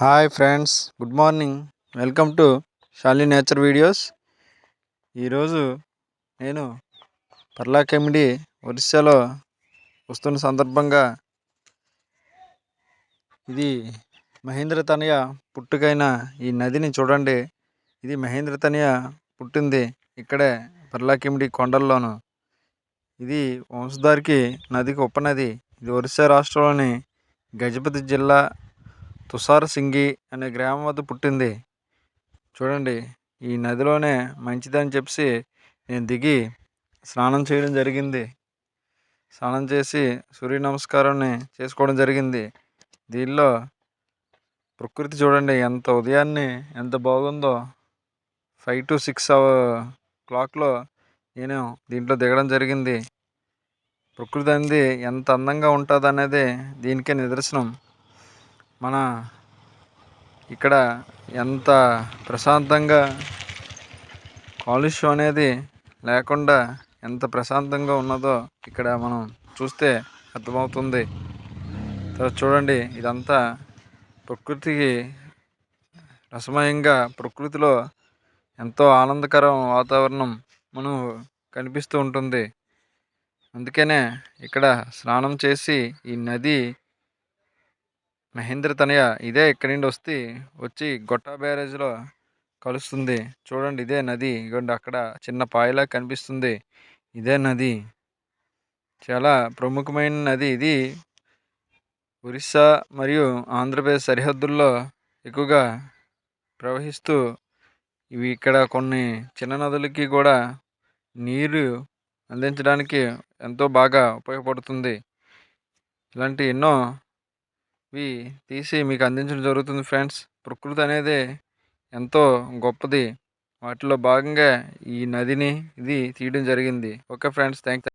Hi friends good morning welcome to Shali nature videos ఈరోజు నేను పర్లాకెమిడి ఒరిస్సాలో వస్తున్న సందర్భంగా ఇది మహేంద్ర తనయ పుట్టుకైన ఈ నదిని చూడండి. ఇది మహేంద్ర తనయ పుట్టింది ఇక్కడే పర్లాకెమిడి కొండల్లోను. ఇది వంశధారికి నదికి ఉపనది. ఇది ఒరిస్సా రాష్ట్రంలోని గజపతి జిల్లా తుషార్ సింగి అనే గ్రామం వద్ద పుట్టింది. చూడండి ఈ నదిలోనే మంచిదని చెప్పి నేను దిగి స్నానం చేయడం జరిగింది. స్నానం చేసి సూర్య నమస్కారాన్ని చేసుకోవడం జరిగింది. దీనిలో ప్రకృతి చూడండి ఎంత ఉదయాన్నే ఎంత బాగుందో. ఫైవ్ టు సిక్స్ అవర్ క్లాక్లో నేను దీంట్లో దిగడం జరిగింది. ప్రకృతి అనేది ఎంత అందంగా ఉంటుంది అనేది దీనికే నిదర్శనం. మన ఇక్కడ ఎంత ప్రశాంతంగా కాలుష్యం అనేది లేకుండా ఎంత ప్రశాంతంగా ఉన్నదో ఇక్కడ మనం చూస్తే అర్థమవుతుంది. తర్వాత చూడండి ఇదంతా ప్రకృతికి రసమయంగా ప్రకృతిలో ఎంతో ఆనందకరం వాతావరణం మనం కనిపిస్తూ ఉంటుంది. అందుకనే ఇక్కడ స్నానం చేసి ఈ నది మహేంద్ర తనయ ఇదే ఇక్కడి నుండి వస్తే వచ్చి గొట్టా బ్యారేజ్లో కలుస్తుంది. చూడండి ఇదే నది. ఇగోండి అక్కడ చిన్న పాయలా కనిపిస్తుంది. ఇదే నది. చాలా ప్రముఖమైన నది ఇది. ఒరిస్సా మరియు ఆంధ్రప్రదేశ్ సరిహద్దుల్లో ఎక్కువగా ప్రవహిస్తూ ఇవి ఇక్కడ కొన్ని చిన్న నదులకి కూడా నీరు అందించడానికి ఎంతో బాగా ఉపయోగపడుతుంది. ఇలాంటి ఎన్నో ఇవి తీసి మీకు అందించడం జరుగుతుంది ఫ్రెండ్స్. ప్రకృతి అనేది ఎంతో గొప్పది. వాటిలో భాగంగా ఈ నదిని ఇది తీయడం జరిగింది. Okay friends thank